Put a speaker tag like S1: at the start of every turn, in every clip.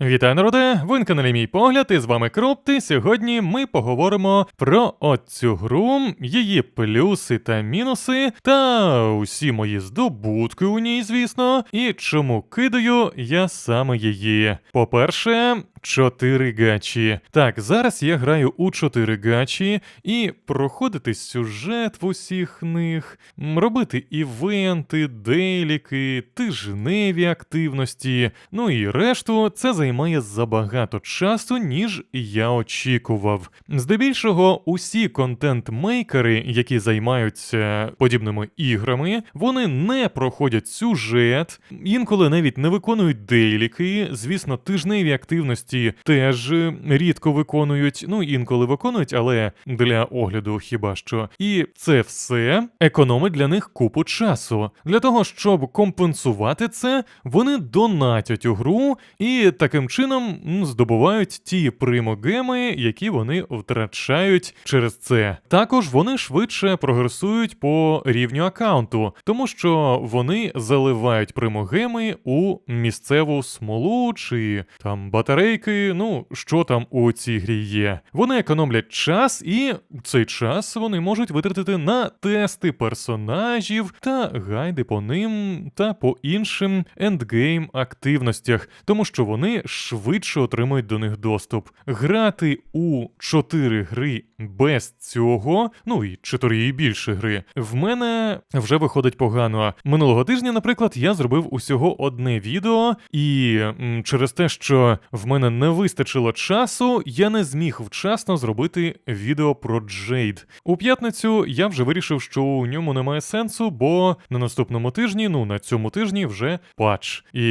S1: Вітаю, народе! Ви на каналі Мій Погляд, і з вами Кропти. Сьогодні ми поговоримо про оцю гру, її плюси та мінуси, та усі мої здобутки у ній, звісно, і чому кидаю я саме її. По-перше, 4 гачі. Так, зараз я граю у 4 гачі і проходити сюжет в усіх них, робити івенти, дейліки, тижневі активності, ну і решту це займає забагато часу, ніж я очікував. Здебільшого, усі контент-мейкери, які займаються подібними іграми, вони не проходять сюжет, інколи навіть не виконують дейліки. Звісно, тижневі активності теж рідко виконують, ну інколи виконують, але для огляду хіба що. І це все економить для них купу часу. Для того, щоб компенсувати це, вони донатять у гру і таким чином здобувають ті примогеми, які вони втрачають через це. Також вони швидше прогресують по рівню аккаунту, тому що вони заливають примогеми у місцеву смолу чи там батарейки. Ну що там у цій грі є. Вони економлять час, і цей час вони можуть витратити на тести персонажів та гайди по ним та по іншим ендгейм активностях, тому що вони швидше отримують до них доступ. Грати у 4 гри без цього, ну і 4 і більше гри, в мене вже виходить погано. Минулого тижня, наприклад, я зробив усього одне відео, і через те, що в мене не вистачило часу, я не зміг вчасно зробити відео про Джейд. У п'ятницю я вже вирішив, що у ньому немає сенсу, бо на наступному тижні, ну на цьому тижні, вже патч. І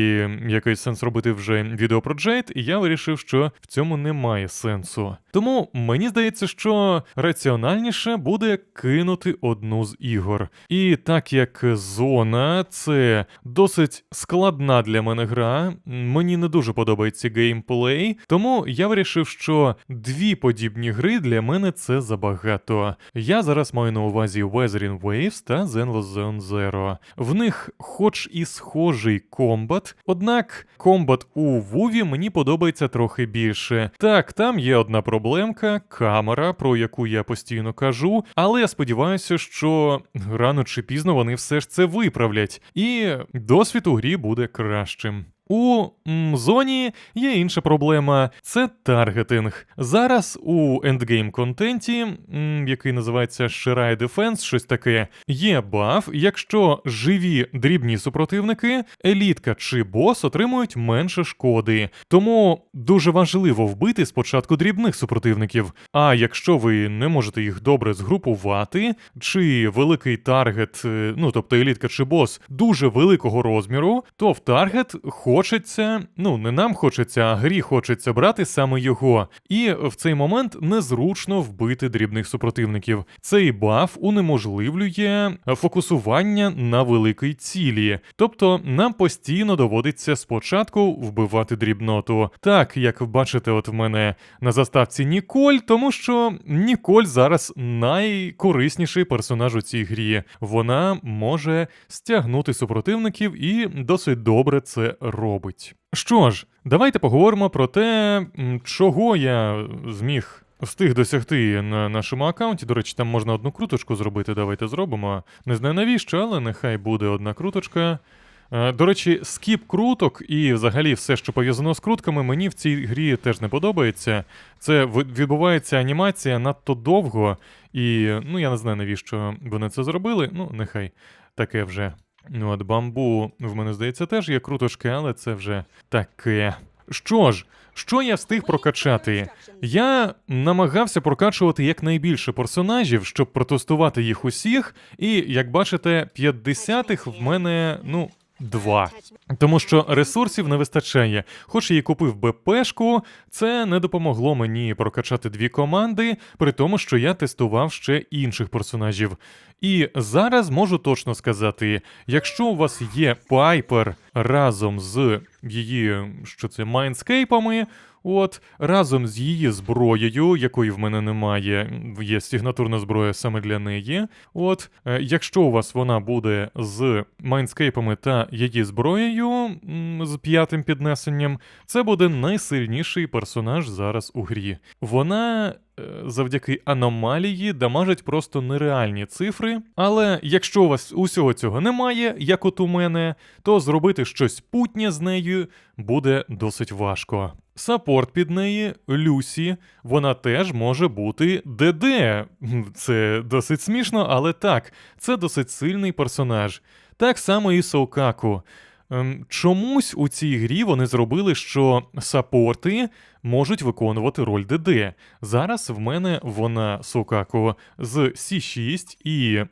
S1: який сенс робити вже відео про Джейд, і я вирішив, що в цьому немає сенсу. Тому мені здається, що раціональніше буде кинути одну з ігор. І так як зона це досить складна для мене гра, мені не дуже подобається геймплей, тому я вирішив, що дві подібні гри для мене це забагато. Я зараз маю на увазі Weathering Waves та Zenless Zone Zero. В них, хоч і схожий комбат, однак комбат у Вуві мені подобається трохи більше. Так, там є одна проблемка, камера, про яку я постійно кажу, але я сподіваюся, що рано чи пізно вони все ж це виправлять, і досвід у грі буде кращим. У м, зоні є інша проблема це таргетинг. Зараз у ендгейм контенті, який називається Shirai Defense, щось таке, є баф, якщо живі дрібні супротивники, елітка чи бос отримують менше шкоди. Тому дуже важливо вбити спочатку дрібних супротивників. А якщо ви не можете їх добре згрупувати, чи великий таргет, е, ну тобто елітка чи бос, дуже великого розміру, то в таргет хочеться, ну не нам хочеться, а грі хочеться брати саме його. І в цей момент незручно вбити дрібних супротивників. Цей баф унеможливлює фокусування на великій цілі. Тобто нам постійно доводиться спочатку вбивати дрібноту. Так, як бачите, от в мене на заставці Ніколь, тому що Ніколь зараз найкорисніший персонаж у цій грі. Вона може стягнути супротивників і досить добре це робить. Що ж, давайте поговоримо про те, чого я зміг. Встиг досягти на нашому аккаунті. До речі, там можна одну круточку зробити. Давайте зробимо. Не знаю навіщо, але нехай буде одна круточка. Е, До речі, скіп круток і взагалі все, що пов'язано з крутками, мені в цій грі теж не подобається. Це відбувається анімація надто довго, і ну я не знаю навіщо вони це зробили. Ну, нехай таке вже. Ну, от бамбу в мене здається теж є крутошки, але це вже таке. Що ж, що я встиг прокачати? Я намагався прокачувати якнайбільше персонажів, щоб протестувати їх усіх, і як бачите, 50-х в мене, ну. Два. Тому що ресурсів не вистачає. Хоч я і купив БПшку, це не допомогло мені прокачати дві команди, при тому, що я тестував ще інших персонажів. І зараз можу точно сказати: якщо у вас є Пайпер разом з її, що це, майнскейпами, от, разом з її зброєю, якої в мене немає, є сигнатурна зброя саме для неї. От, е, якщо у вас вона буде з майнскейпами та її зброєю, з п'ятим піднесенням, це буде найсильніший персонаж зараз у грі. Вона е, завдяки аномалії дамажить просто нереальні цифри. Але якщо у вас усього цього немає, як от у мене, то зробити щось путнє з нею буде досить важко. Саппорт під неї, Люсі, вона теж може бути ДД. Це досить смішно, але так, це досить сильний персонаж. Так само і Соукаку. Ем, Чомусь у цій грі вони зробили, що саппорти можуть виконувати роль ДД. Зараз в мене вона Сокако з С6 і,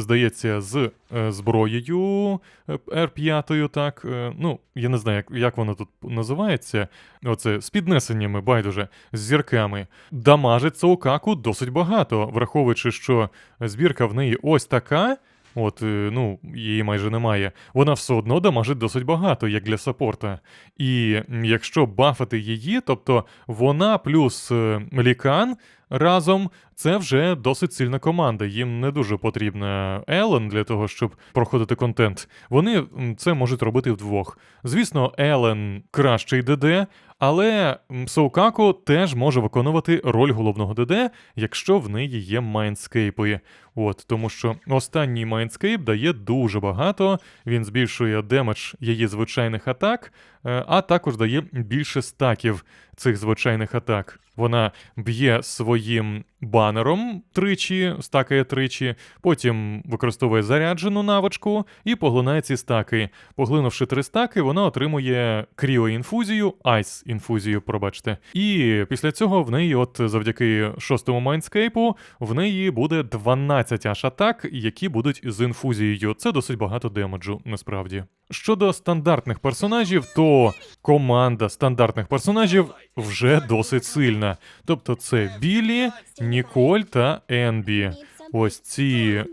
S1: здається, з е, зброєю е, R5, так. е, ну, я не знаю, як, як воно тут називається. Оце з піднесеннями, байдуже, з зірками. Дамажить Сокаку досить багато, враховуючи, що збірка в неї ось така. От, е, ну, її майже немає. Вона все одно дамажить досить багато, як для саппорта. І якщо бафати її, тобто вона плюс е, лікан разом, це вже досить сильна команда. Їм не дуже потрібна Елен для того, щоб проходити контент. Вони це можуть робити вдвох. Звісно, Елен кращий ДД, але Соукако теж може виконувати роль головного ДД, якщо в неї є майнскейпи. От, тому що останній майнскейп дає дуже багато, він збільшує демедж її звичайних атак, а також дає більше стаків цих звичайних атак. Вона б'є своїм банером тричі, стакає тричі, потім використовує заряджену навичку і поглинає ці стаки. Поглинувши три стаки, вона отримує кріоінфузію, айс-інфузію, пробачте. І після цього в неї, от завдяки шостому майнскейпу, в неї буде 12 аж атак, які будуть з інфузією. Це досить багато демеджу, насправді. Щодо стандартних персонажів, то команда стандартних персонажів вже досить сильна. Тобто це Білі, Ніколь та Енбі. Ось ці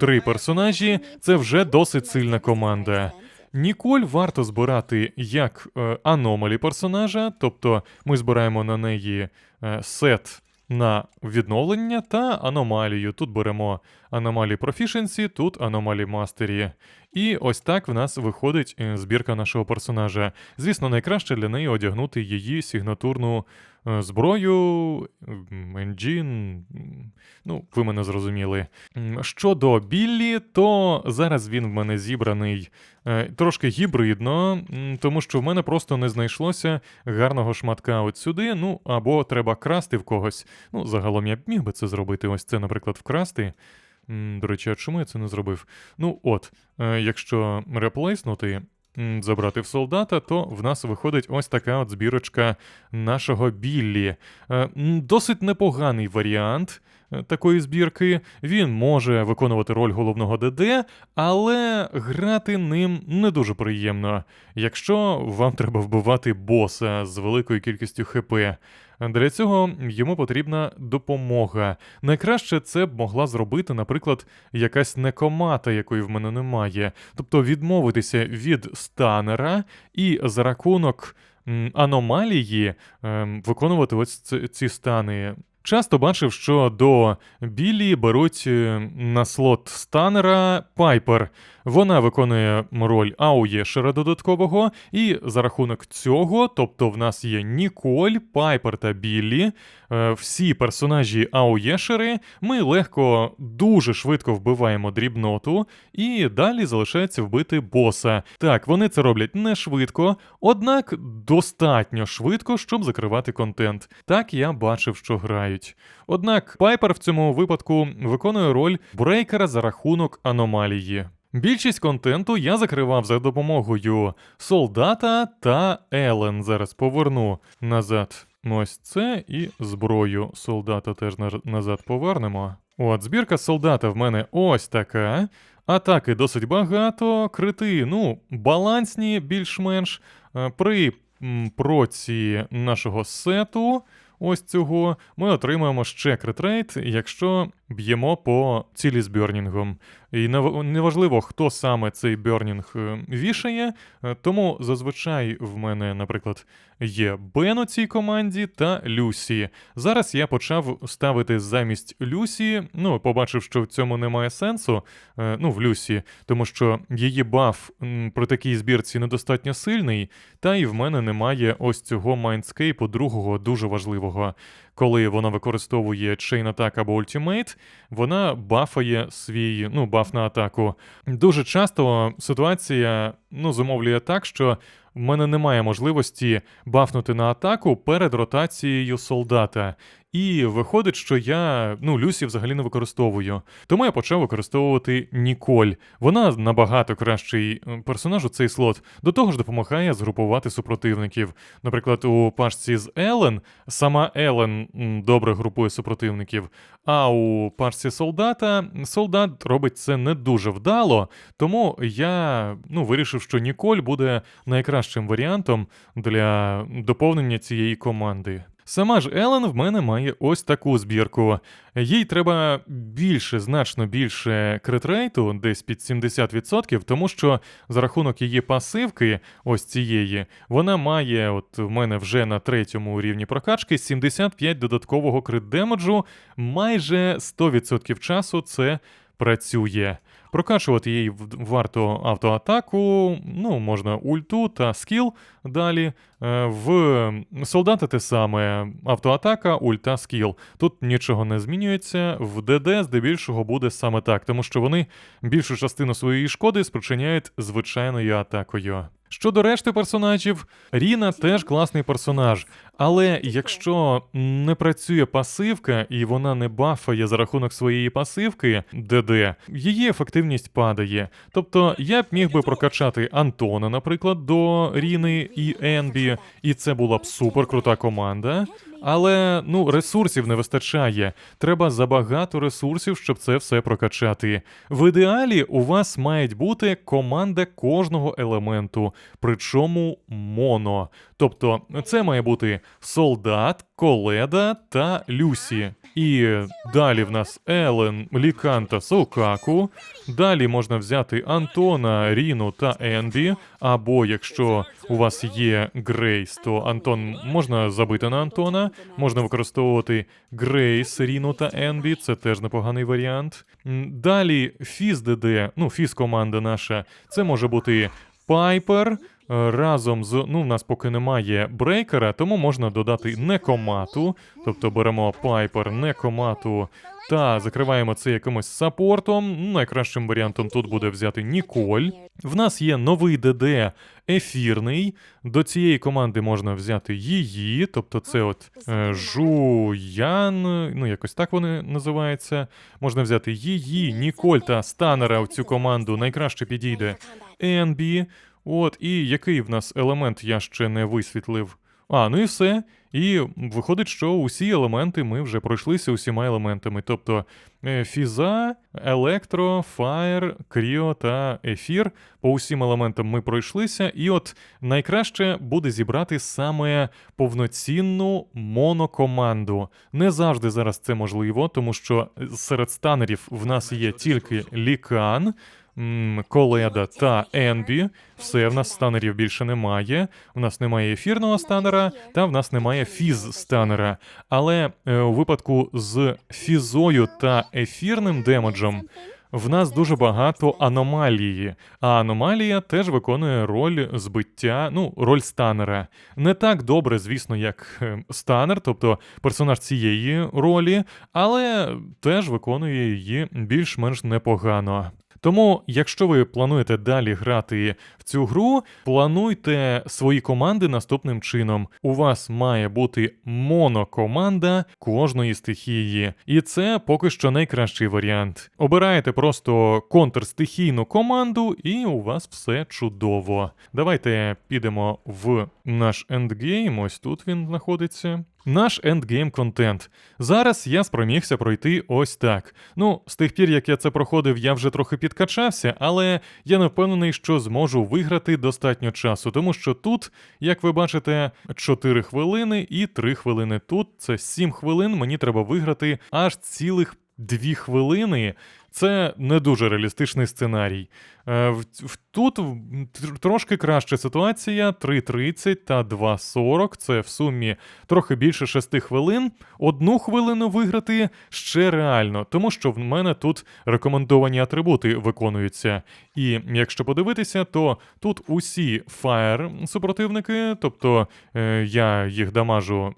S1: три персонажі це вже досить сильна команда. Ніколь варто збирати як е, аномалі персонажа, тобто ми збираємо на неї е, сет на відновлення та аномалію. Тут беремо аномалі Proficiency, тут аномалі Mastery. І ось так в нас виходить е, збірка нашого персонажа. Звісно, найкраще для неї одягнути її сигнатурну е, зброю, енджін. Ну, ви мене зрозуміли. Щодо Біллі, то зараз він в мене зібраний е, трошки гібридно, тому що в мене просто не знайшлося гарного шматка от сюди. Ну, або треба красти в когось. Ну, загалом я б міг би це зробити. Ось це, наприклад, вкрасти. До речі, а чому я це не зробив? Ну, от, е, якщо реплейснути, забрати в солдата, то в нас виходить ось така от збірочка нашого Біллі. Е, Досить непоганий варіант е, такої збірки. Він може виконувати роль головного ДД, але грати ним не дуже приємно, якщо вам треба вбивати боса з великою кількістю ХП. Для цього йому потрібна допомога. Найкраще це б могла зробити, наприклад, якась некомата, якої в мене немає. Тобто відмовитися від станера і за рахунок аномалії ем, виконувати ось ці, стани. Часто бачив, що до Білі беруть е, на слот станера Пайпер. Вона виконує роль ауєшера додаткового, і за рахунок цього, тобто в нас є Ніколь, Пайпер та Біллі, е, всі персонажі ауєшери, ми легко, дуже швидко вбиваємо дрібноту, і далі залишається вбити боса. Так, вони це роблять не швидко, однак достатньо швидко, щоб закривати контент. Так я бачив, що грають. Однак Пайпер в цьому випадку виконує роль брейкера за рахунок аномалії. Більшість контенту я закривав за допомогою солдата та Елен. Зараз поверну назад. Ось це і зброю солдата теж назад повернемо. От, збірка солдата в мене ось така. Атаки досить багато, крити, ну, балансні більш-менш. Е, При проці нашого сету, ось цього, ми отримаємо ще критрейт, якщо б'ємо по цілі з бьорнінгом. І неважливо, хто саме цей бьорнінг е, вішає, е, тому зазвичай в мене, наприклад, є Бен у цій команді та Люсі. Зараз я почав ставити замість Люсі, ну, побачив, що в цьому немає сенсу, е, ну, в Люсі, тому що її баф при такій збірці недостатньо сильний, та і в мене немає ось цього майндскейпу другого дуже важливого. Коли вона використовує Chain Attack або Ultimate, вона бафає свій, ну, баф на атаку. Дуже часто ситуація ну, зумовлює так, що в мене немає можливості бафнути на атаку перед ротацією солдата. І виходить, що я ну, Люсі взагалі не використовую. Тому я почав використовувати Ніколь. Вона набагато кращий персонаж у цей слот. До того ж, допомагає згрупувати супротивників. Наприклад, у пашці з Елен сама Елен добре групує супротивників. А у пашці солдата солдат робить це не дуже вдало, тому я ну, вирішив, що Ніколь буде найкращим варіантом для доповнення цієї команди. Сама ж Елен в мене має ось таку збірку. Їй треба більше, значно більше критрейту, десь під 70%, тому що за рахунок її пасивки, ось цієї, вона має, от в мене вже на третьому рівні прокачки, 75 додаткового крит демеджу, майже 100% часу це працює. Прокачувати їй варто автоатаку, ну, можна ульту та скіл далі. Е, В солдата те саме автоатака, ульта, скіл. Тут нічого не змінюється. В ДД здебільшого буде саме так, тому що вони більшу частину своєї шкоди спричиняють звичайною атакою. Щодо решти персонажів, Ріна теж класний персонаж, але якщо не працює пасивка і вона не бафає за рахунок своєї пасивки ДД, її ефективність падає. Тобто я б міг би прокачати Антона, наприклад, до Ріни і Енбі, і це була б супер крута команда. Але ну ресурсів не вистачає. Треба забагато ресурсів, щоб це все прокачати. В ідеалі у вас мають бути команда кожного елементу, причому моно. Тобто, це має бути солдат, коледа та Люсі. І далі в нас Елен, Лікан та Сокаку. Далі можна взяти Антона, Ріну та Енбі. Або якщо у вас є Грейс, то Антон можна забити на Антона. Можна використовувати Грейс, Ріну та Енбі, це теж непоганий варіант. Далі Фіз ДД, ну Фіз команда наша, це може бути Пайпер. Разом з ну, в нас поки немає брейкера, тому можна додати некомату. Тобто беремо Пайпер, некомату та закриваємо це якимось саппортом. Ну, Найкращим варіантом тут буде взяти Ніколь. В нас є новий ДД ефірний. До цієї команди можна взяти її, тобто це от е, Жуян, ну якось так вони називаються. Можна взяти її, Ніколь та Станера в цю команду. Найкраще підійде Енбі. От, і який в нас елемент я ще не висвітлив. А, ну і все. І виходить, що усі елементи ми вже пройшлися усіма елементами. Тобто е, фіза, електро, фаєр, кріо та ефір. По усім елементам ми пройшлися, і от найкраще буде зібрати саме повноцінну монокоманду. Не завжди зараз це можливо, тому що серед станерів в нас є тільки лікан. Коледа та Енбі. Все, в нас станерів більше немає. У нас немає ефірного станера, та в нас немає фіз станера. Але е, у випадку з фізою та ефірним демеджем в нас дуже багато аномалії. А аномалія теж виконує роль збиття, ну, роль станера. Не так добре, звісно, як е, станер, тобто персонаж цієї ролі, але теж виконує її більш-менш непогано. Тому, якщо ви плануєте далі грати в цю гру, плануйте свої команди наступним чином. У вас має бути монокоманда кожної стихії, і це поки що найкращий варіант. Обираєте просто контрстихійну команду, і у вас все чудово. Давайте підемо в наш ендгейм. Ось тут він знаходиться. Наш ендгейм контент. Зараз я спромігся пройти ось так. Ну, з тих пір, як я це проходив, я вже трохи підкачався, але я не впевнений, що зможу виграти достатньо часу, тому що тут, як ви бачите, 4 хвилини і 3 хвилини тут. Це 7 хвилин. Мені треба виграти аж цілих 2 хвилини. Це не дуже реалістичний сценарій. Е, в, тут трошки краща ситуація: 3.30 та 2.40. Це в сумі трохи більше 6 хвилин. Одну хвилину виграти ще реально, тому що в мене тут рекомендовані атрибути виконуються. І якщо подивитися, то тут усі фаєр супротивники, тобто е, я їх дамажу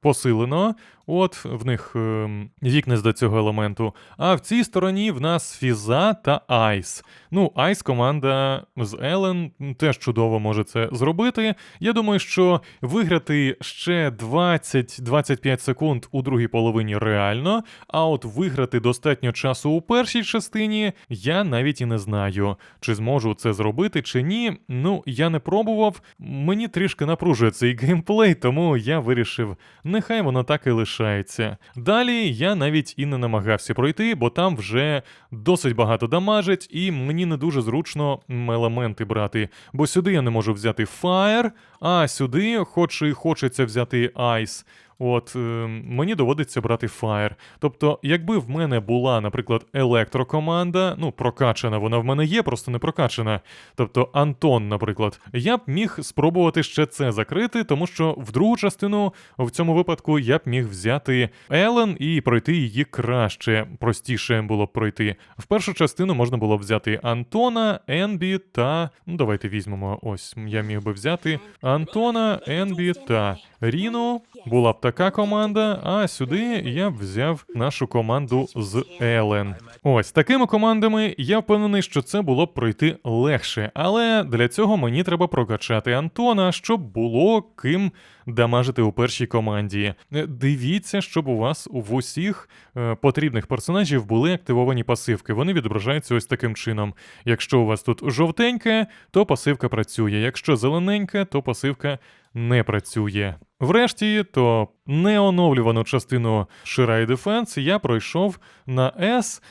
S1: посилено. От в них ем, вікнес до цього елементу. А в цій стороні нас Фіза та Айс. Ну, Айс команда з Елен теж чудово може це зробити. Я думаю, що виграти ще 20-25 секунд у другій половині реально, а от виграти достатньо часу у першій частині я навіть і не знаю, чи зможу це зробити, чи ні. Ну, я не пробував. Мені трішки напружує цей геймплей, тому я вирішив, нехай воно так і лишається. Далі я навіть і не намагався пройти, бо там вже досить багато дамажить, і мені не дуже зручно елементи брати. Бо сюди я не можу взяти Fire, а сюди, хоч і хочеться взяти Ice. От е, мені доводиться брати Fire. Тобто, якби в мене була, наприклад, електрокоманда, ну прокачана, вона в мене є, просто не прокачана. Тобто Антон, наприклад, я б міг спробувати ще це закрити, тому що в другу частину в цьому випадку я б міг взяти Елен і пройти її краще, простіше було б пройти. В першу частину можна було б взяти Антона, Енбі та. Ну, давайте візьмемо. Ось я міг би взяти Антона, Енбі та Ріну. Була б така команда, а сюди я б взяв нашу команду з Елен. Ось такими командами я впевнений, що це було б пройти легше, але для цього мені треба прокачати Антона, щоб було ким дамажити у першій команді. Е, Дивіться, щоб у вас в усіх е, потрібних персонажів були активовані пасивки. Вони відображаються ось таким чином. Якщо у вас тут жовтеньке, то пасивка працює. Якщо зелененьке, то пасивка не працює. Врешті, то неоновлювану частину Shirai Defense я пройшов на S.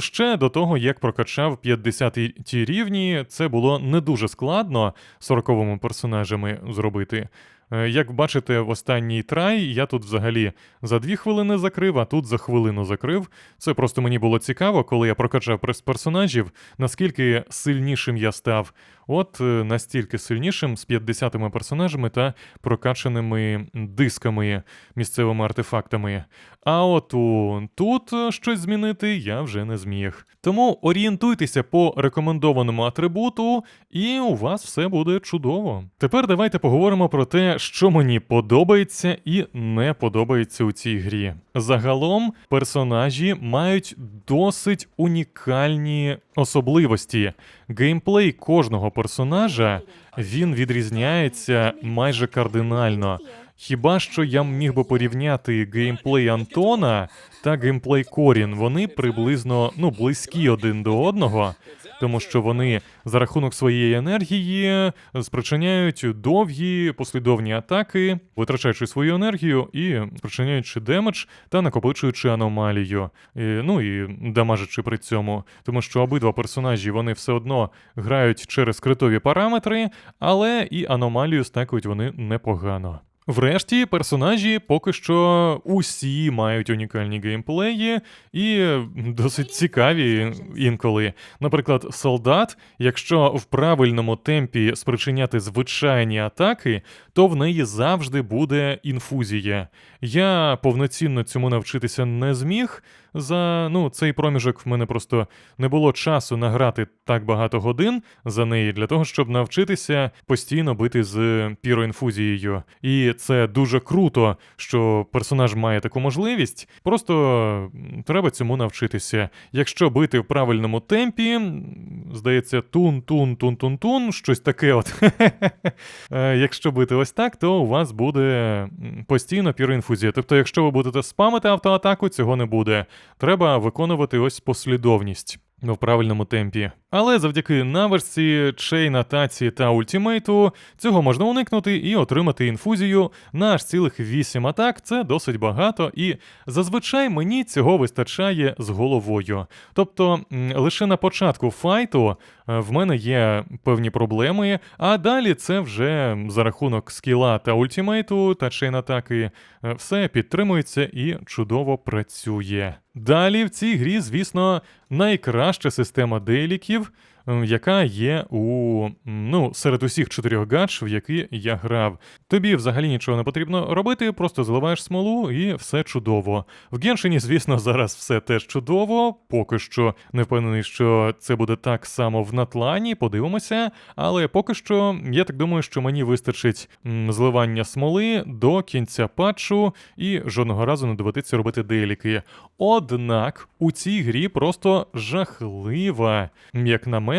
S1: Ще до того, як прокачав 50 ті рівні, це було не дуже складно 40 персонажами зробити. Е, Як бачите, в останній трай я тут взагалі за дві хвилини закрив, а тут за хвилину закрив. Це просто мені було цікаво, коли я прокачав прес- персонажів, наскільки сильнішим я став. От е, настільки сильнішим з 50 персонажами та прокачаними дисками, місцевими артефактами. А от у тут е, щось змінити я вже не зміг. Тому орієнтуйтеся по рекомендованому атрибуту, і у вас все буде чудово. Тепер давайте поговоримо про те, що мені подобається і не подобається у цій грі. Загалом персонажі мають досить унікальні особливості. Геймплей кожного персонажа він відрізняється майже кардинально. Хіба що я міг би порівняти геймплей Антона та геймплей Корін. Вони приблизно ну близькі один до одного, тому що вони за рахунок своєї енергії спричиняють довгі послідовні атаки, витрачаючи свою енергію і спричиняючи демедж та накопичуючи аномалію. І, ну і дамажачи при цьому, тому що обидва персонажі вони все одно грають через критові параметри, але і аномалію стакують вони непогано. Врешті, персонажі поки що усі мають унікальні геймплеї і досить цікаві інколи. Наприклад, солдат, якщо в правильному темпі спричиняти звичайні атаки, то в неї завжди буде інфузія. Я повноцінно цьому навчитися не зміг. За ну цей проміжок в мене просто не було часу награти так багато годин за неї для того, щоб навчитися постійно бити з піроінфузією. І це дуже круто, що персонаж має таку можливість. Просто треба цьому навчитися. Якщо бити в правильному темпі, здається, тун, тун, тун, тун, тун, щось таке. От Е, якщо бити ось так, то у вас буде постійно піроінфузія. Тобто, якщо ви будете спамити автоатаку, цього не буде. Треба виконувати ось послідовність. В правильному темпі. Але завдяки навичці, чейна, таці та ультімейту цього можна уникнути і отримати інфузію на аж цілих 8 атак. Це досить багато, і зазвичай мені цього вистачає з головою. Тобто лише на початку файту е, в мене є певні проблеми, а далі це вже за рахунок скіла та ультімейту та чейн атаки е, все підтримується і чудово працює. Далі в цій грі, звісно, найкраща система дейліків, е, яка є у ну, серед усіх чотирьох гадж, в які я грав. Тобі взагалі нічого не потрібно робити, просто заливаєш смолу і все чудово. В Геншині, звісно, зараз все теж чудово. Поки що не впевнений, що це буде так само в Натлані, подивимося. Але поки що, я так думаю, що мені вистачить зливання смоли до кінця патчу і жодного разу не доведеться робити дейліки. Однак у цій грі просто жахлива, як на мене,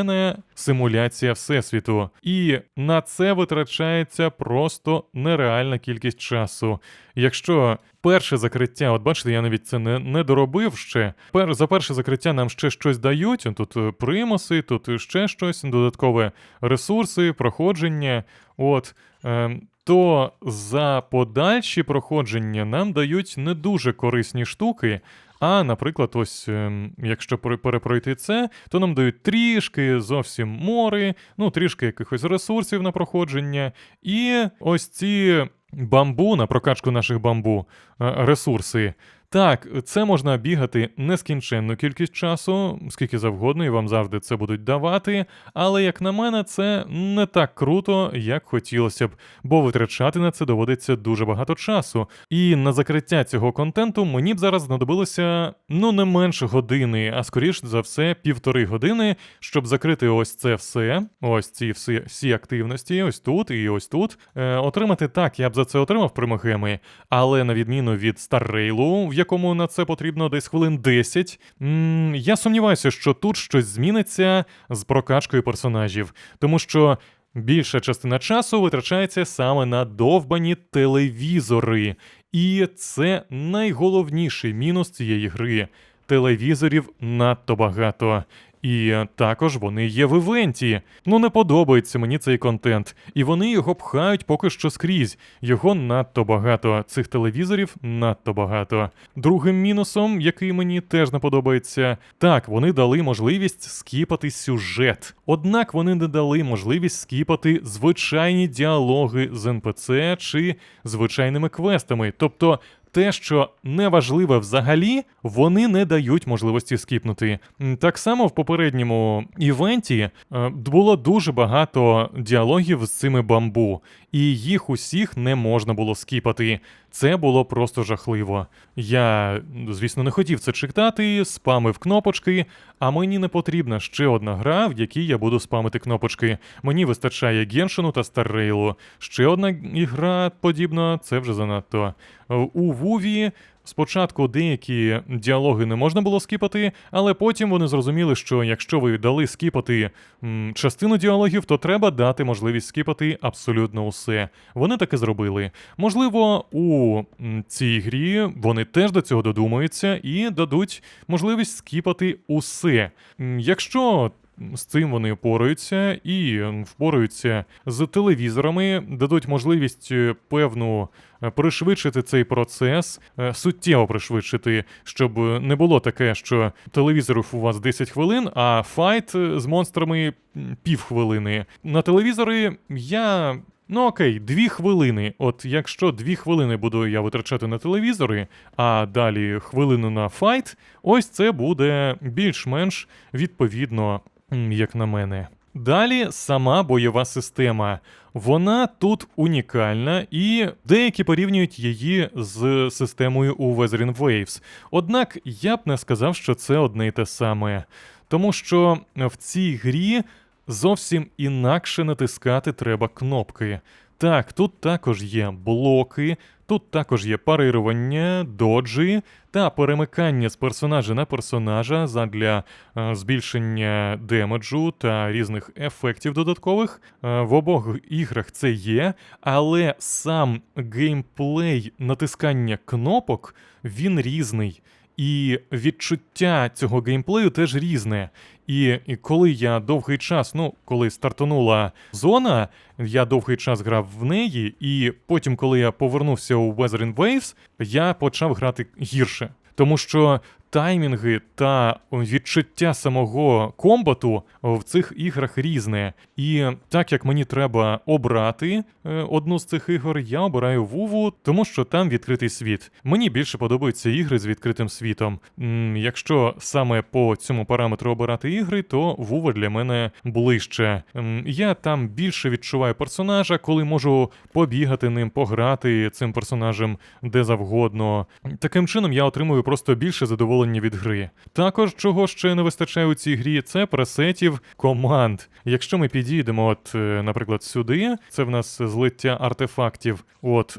S1: симуляція Всесвіту. І на це витрачається просто нереальна кількість часу. Якщо перше закриття, от бачите, я навіть це не, не доробив ще. Пер, за перше закриття нам ще щось дають. Тут е, примуси, тут ще щось, додаткові ресурси, проходження. От. Ем, то за подальші проходження нам дають не дуже корисні штуки. А, наприклад, ось ем, якщо пере- перепройти це, то нам дають трішки зовсім мори, ну трішки якихось ресурсів на проходження, і ось ці бамбу на прокачку наших бамбу е, ресурси. Так, це можна бігати нескінченну кількість часу, скільки завгодно, і вам завжди це будуть давати. Але, як на мене, це не так круто, як хотілося б, бо витрачати на це доводиться дуже багато часу. І на закриття цього контенту мені б зараз знадобилося ну не менше години, а скоріш за все півтори години, щоб закрити ось це все, ось ці всі, всі активності, ось тут і ось тут. Е, отримати так, я б за це отримав примагеми, але на відміну від Старрейлу, якому на це потрібно десь хвилин 10, м, я сумніваюся, що тут щось зміниться з прокачкою персонажів, тому що. Більша частина часу витрачається саме на довбані телевізори. І це найголовніший мінус цієї гри. Телевізорів надто багато. І також вони є в івенті. Ну не подобається мені цей контент. І вони його пхають поки що скрізь. Його надто багато. Цих телевізорів надто багато. Другим мінусом, який мені теж не подобається, так, вони дали можливість скіпати сюжет. Однак вони не дали можливість скіпати звичайні діалоги з НПЦ чи звичайними квестами. Тобто те, що неважливе взагалі, вони не дають можливості скіпнути. Так само в попередньому івенті е, було дуже багато діалогів з цими бамбу, і їх усіх не можна було скіпати. Це було просто жахливо. Я, звісно, не хотів це читати, спамив кнопочки, а мені не потрібна ще одна гра, в якій я буду спамити кнопочки. Мені вистачає Геншину та Старрейлу. Ще одна ігра подібна, це вже занадто. Е, У Вуві спочатку деякі діалоги не можна було скіпати, але потім вони зрозуміли, що якщо ви дали скіпати м, частину діалогів, то треба дати можливість скіпати абсолютно усе. Вони так і зробили. Можливо, у цій грі вони теж до цього додумаються і дадуть можливість скіпати усе. Якщо з цим вони впораються і впораються з телевізорами, дадуть можливість е, певну е, пришвидшити цей процес, е, суттєво пришвидшити, щоб не було таке, що телевізорів у вас 10 хвилин, а файт з монстрами півхвилини. На телевізори я. Ну окей, дві хвилини. От якщо дві хвилини буду я витрачати на телевізори, а далі хвилину на файт, ось це буде більш-менш відповідно, як на мене. Далі сама бойова система. Вона тут унікальна, і деякі порівнюють її з системою у Weathering Waves. Однак я б не сказав, що це одне й те саме. Тому що в цій грі зовсім інакше натискати треба кнопки. Так, тут також є блоки, тут також є парирування, доджі та перемикання з персонажа на персонажа задля е, збільшення демеджу та різних ефектів додаткових. Е, в обох іграх це є, але сам геймплей натискання кнопок він різний. І відчуття цього геймплею теж різне. І, і коли я довгий час, ну коли стартанула зона, я довгий час грав в неї, і потім, коли я повернувся у Weathering Waves, я почав грати гірше. Тому що таймінги та відчуття самого комбату в цих іграх різне. І так як мені треба обрати е, одну з цих ігор, я обираю Вуву, тому що там відкритий світ. Мені більше подобаються ігри з відкритим світом. Якщо саме по цьому параметру обирати ігри, то Вува для мене ближче. Я там більше відчуваю персонажа, коли можу побігати ним, пограти цим персонажем де завгодно. Таким чином я отримую просто більше задоволення від гри. Також чого ще не вистачає у цій грі, це пресетів команд. Якщо ми підійдемо, от, е, наприклад, сюди, це в нас злиття артефактів, от,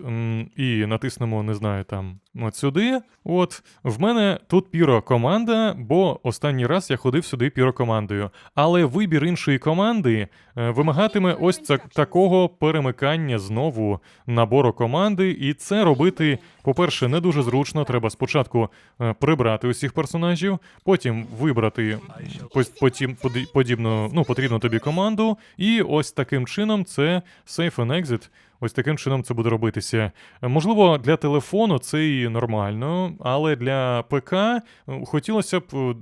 S1: і натиснемо, не знаю, там. От сюди, от в мене тут піро команда, бо останній раз я ходив сюди піро командою. Але вибір іншої команди е, вимагатиме ось це, такого перемикання знову набору команди, і це робити, по-перше, не дуже зручно. Треба спочатку е, прибрати усіх персонажів, потім вибрати потім поді- подібну, ну, потрібну тобі команду, і ось таким чином це Safe and Exit. Ось таким чином це буде робитися. Можливо, для телефону це і нормально, але для ПК е, хотілося б е,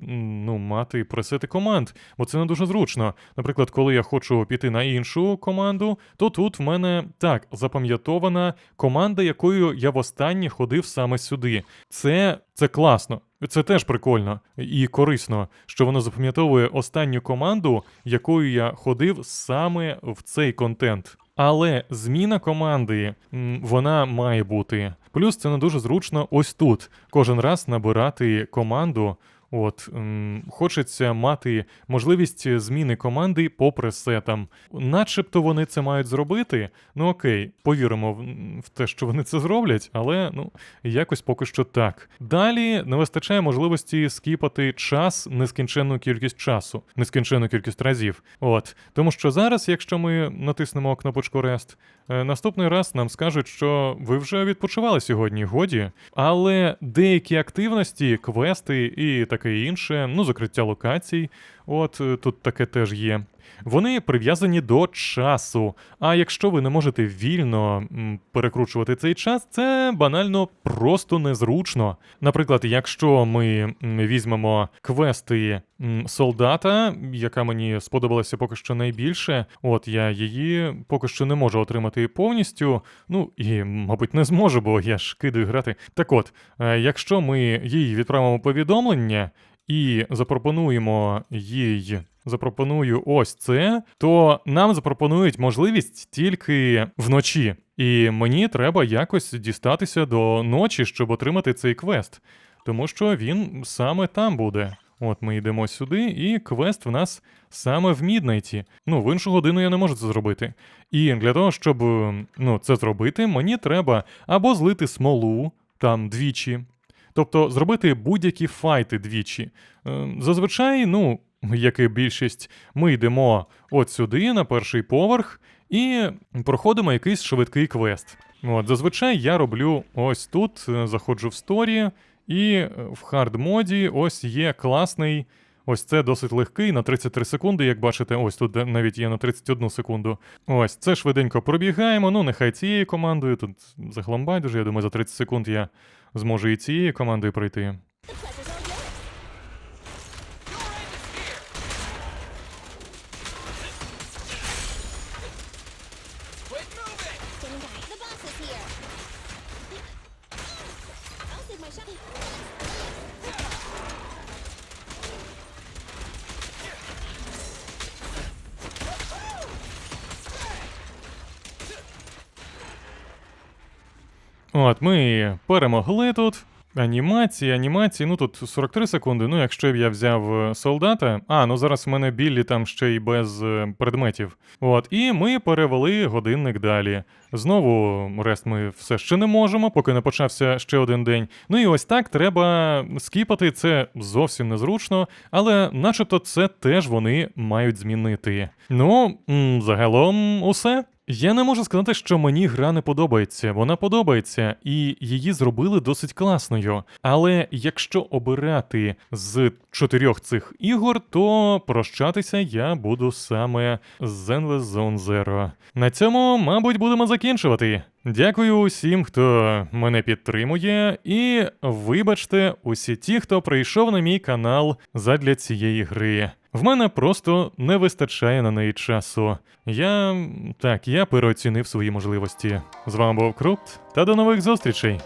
S1: ну, мати пресети команд, бо це не дуже зручно. Наприклад, коли я хочу піти на іншу команду, то тут в мене так запам'ятована команда, якою я востаннє ходив саме сюди. Це, це класно. Це теж прикольно і корисно, що воно запам'ятовує останню команду, якою я ходив саме в цей контент. Але зміна команди вона має бути. Плюс це не дуже зручно ось тут. Кожен раз набирати команду. От м, хочеться мати можливість зміни команди по пресетам. Начебто вони це мають зробити. Ну окей, повіримо в, те, що вони це зроблять, але ну якось поки що так. Далі не вистачає можливості скіпати час нескінченну кількість часу, нескінченну кількість разів. От тому, що зараз, якщо ми натиснемо кнопочку Rest, е, наступний раз нам скажуть, що ви вже відпочивали сьогодні, годі. Але деякі активності, квести і таке інше, ну закриття локацій, от е, тут таке теж є. Вони прив'язані до часу. А якщо ви не можете вільно перекручувати цей час, це банально просто незручно. Наприклад, якщо ми візьмемо квести солдата, яка мені сподобалася поки що найбільше, от я її поки що не можу отримати повністю. Ну і, мабуть, не зможу, бо я ж кидаю грати. Так от, е, якщо ми їй відправимо повідомлення і запропонуємо їй. Запропоную ось це, то нам запропонують можливість тільки вночі. І мені треба якось дістатися до ночі, щоб отримати цей квест. Тому що він саме там буде. От ми йдемо сюди, і квест в нас саме в Міднайті. Ну, в іншу годину я не можу це зробити. І для того, щоб ну, це зробити, мені треба або злити смолу там двічі, тобто зробити будь-які файти двічі. Е, Зазвичай, ну, як і більшість, ми йдемо от сюди, на перший поверх, і проходимо якийсь швидкий квест. От, зазвичай я роблю ось тут, е, заходжу в сторі, і е, в хард моді ось є класний. Ось це досить легкий на 33 секунди, як бачите, ось тут навіть є на 31 секунду. Ось це швиденько пробігаємо. Ну, нехай цією командою. Тут загломбайдуже. я думаю, за 30 секунд я зможу і цією командою пройти. От, ми перемогли тут. Анімації, анімації, ну тут 43 секунди. Ну, якщо б я взяв е, солдата. А, ну зараз в мене біллі там ще й без е, предметів. От, і ми перевели годинник далі. Знову рест ми все ще не можемо, поки не почався ще один день. Ну і ось так треба скіпати. Це зовсім незручно, але начебто це теж вони мають змінити. Ну, загалом усе. Я не можу сказати, що мені гра не подобається. Вона подобається, і її зробили досить класною. Але якщо обирати з чотирьох цих ігор, то прощатися я буду саме з Endless Zone Zero. На цьому, мабуть, будемо закінчувати. Дякую усім, хто мене підтримує, і вибачте усі ті, хто прийшов на мій канал задля цієї гри. В мене просто не вистачає на неї часу. Я так, я переоцінив свої можливості. З вами був Крупт, та до нових зустрічей.